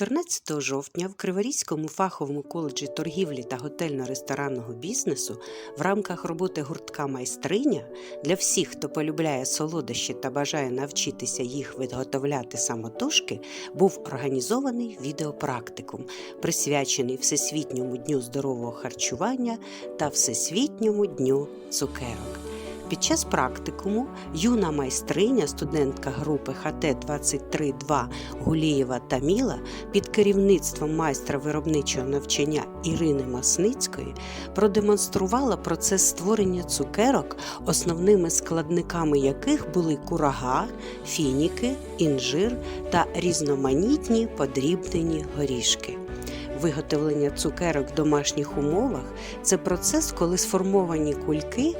14 жовтня в Криворізькому фаховому коледжі торгівлі та готельно-ресторанного бізнесу в рамках роботи гуртка майстриня для всіх, хто полюбляє солодощі та бажає навчитися їх виготовляти самотужки, був організований відеопрактикум, присвячений Всесвітньому дню здорового харчування та Всесвітньому дню цукерок. Під час практикуму юна майстриня, студентка групи ХТ-23-2 Гулієва Таміла під керівництвом майстра виробничого навчання Ірини Масницької продемонструвала процес створення цукерок, основними складниками яких були курага, фініки, інжир та різноманітні подрібнені горішки. Виготовлення цукерок в домашніх умовах це процес, коли сформовані кульки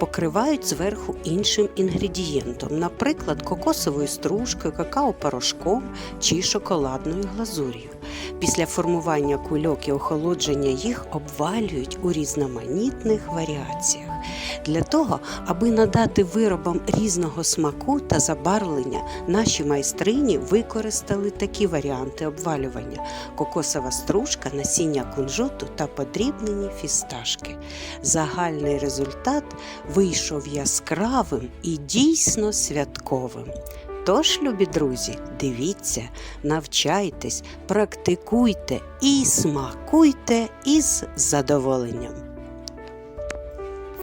покривають зверху іншим інгредієнтом, наприклад, кокосовою стружкою, какао-порошком чи шоколадною глазур'ю. Після формування кульок і охолодження їх обвалюють у різноманітних варіаціях. Для того, аби надати виробам різного смаку та забарвлення, наші майстрині використали такі варіанти обвалювання: кокосова стружка, насіння кунжуту та подрібнені фісташки. Загальний результат вийшов яскравим і дійсно святковим. Тож, любі друзі, дивіться, навчайтесь, практикуйте і смакуйте із задоволенням.